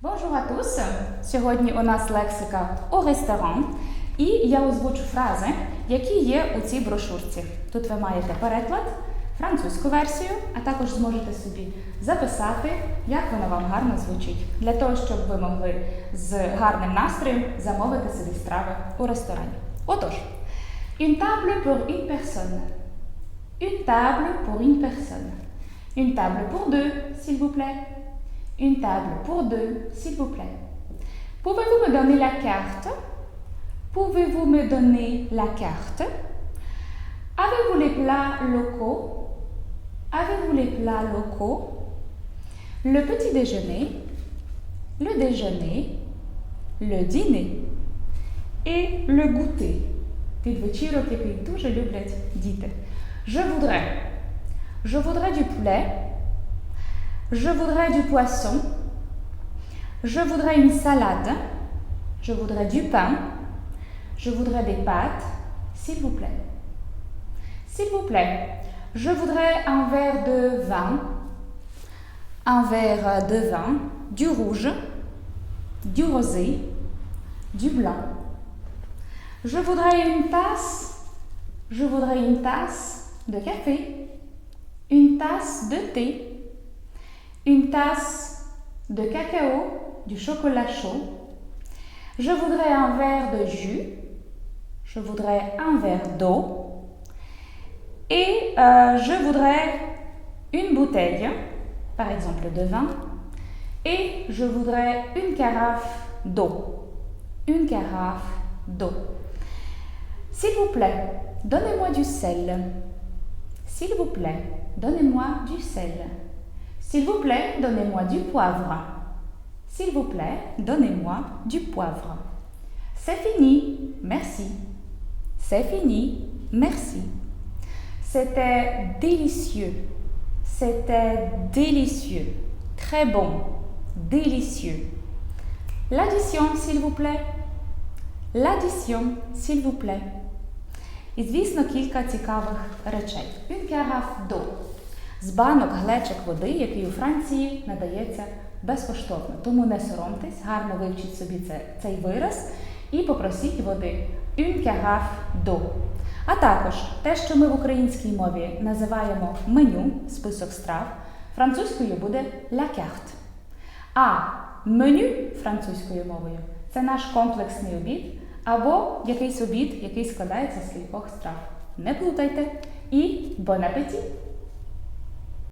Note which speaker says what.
Speaker 1: Bonjour à tous! Сьогодні у нас лексика au restaurant. І я озвучу фрази, які є у цій брошурці. Тут ви маєте переклад, французьку версію, а також зможете собі записати, як вона вам гарно звучить, для того, щоб ви могли з гарним настроєм замовити собі страви у ресторані. Отож, une table pour une personne. Une table pour une personne. Une table pour deux, s'il vous plaît. Une table pour deux, s'il vous plaît. Pouvez-vous me donner la carte? Pouvez-vous me donner la carte? Avez-vous les plats locaux? Avez-vous les plats locaux? Le petit déjeuner, le déjeuner, le dîner et le goûter. Je voudrais. Je voudrais du poulet je voudrais du poisson. Je voudrais une salade. Je voudrais du pain. Je voudrais des pâtes, s'il vous plaît. S'il vous plaît, je voudrais un verre de vin. Un verre de vin, du rouge, du rosé, du blanc. Je voudrais une tasse. Je voudrais une tasse de café. Une tasse de thé. Une tasse de cacao, du chocolat chaud. Je voudrais un verre de jus. Je voudrais un verre d'eau. Et euh, je voudrais une bouteille, par exemple de vin. Et je voudrais une carafe d'eau. Une carafe d'eau. S'il vous plaît, donnez-moi du sel. S'il vous plaît, donnez-moi du sel. S'il vous plaît, donnez-moi du poivre. S'il vous plaît, donnez-moi du poivre. C'est fini, merci. C'est fini, merci. C'était délicieux. C'était délicieux. Très bon. Délicieux. L'addition, s'il vous plaît. L'addition, s'il vous plaît. І, звісно, кілька цікавих речей. Une carafe d'eau. З банок глечик води, який у Франції надається безкоштовно. Тому не соромтесь, гарно вивчіть собі це, цей вираз і попросіть води. Une carafe. А також те, що ми в українській мові називаємо меню, список страв, французькою буде la carte. А меню французькою мовою це наш комплексний обід або якийсь обід, який складається з кількох страв. Не плутайте і bon appétit!